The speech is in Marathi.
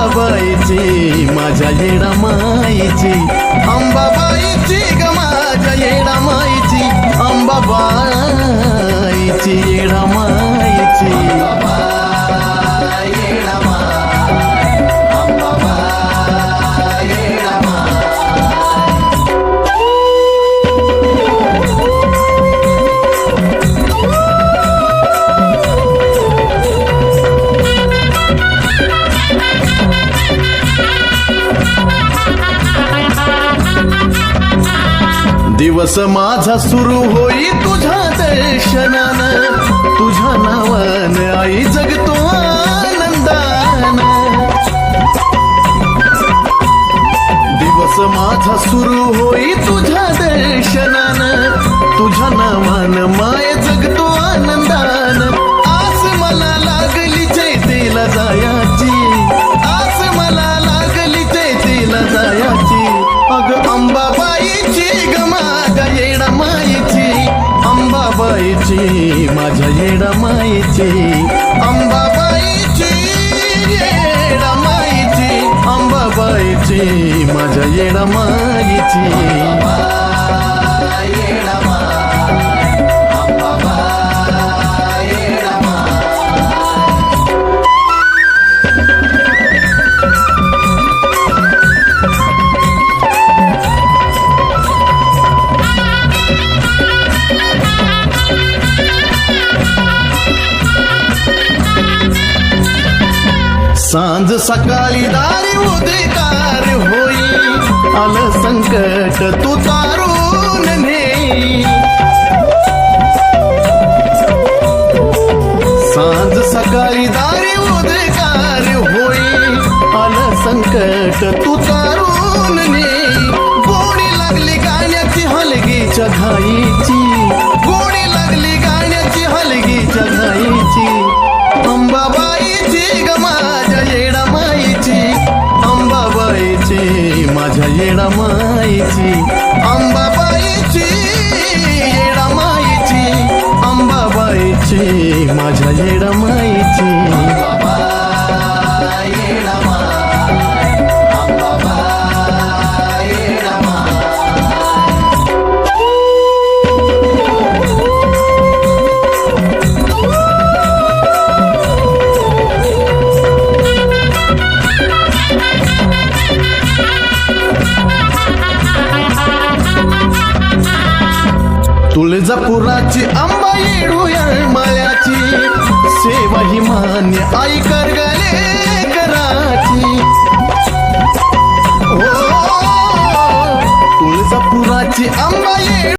बाबाईची माझ्या येडा माईची. अंबाबाईची दिवस माझा सुरू होई तुझ्या दर्शनान. तुझ्या नावान आई जगतो आनंदान. दिवस माझा सुरू होई तुझ्या दर्शनान. तुझ्या नावान माय अंबाबाईची माझ्या येडा माईची. अंबाबाईची येडा माईची. अंबाबाईची माझ्या येडा माईची. सांज सकाळी दारी उद्गार होई. आल संकट तू तारून नेई. सांज सकाळी दारी उद्गार होई. आल संकट तू तारून नेई. अंबाबाईची अंबाबाईची येडामाईची अंबाबाईची माझ्या येडा तुळजापुराची आंबा येडू मळ्याची सेवा ही मान्य आई करगले कराची.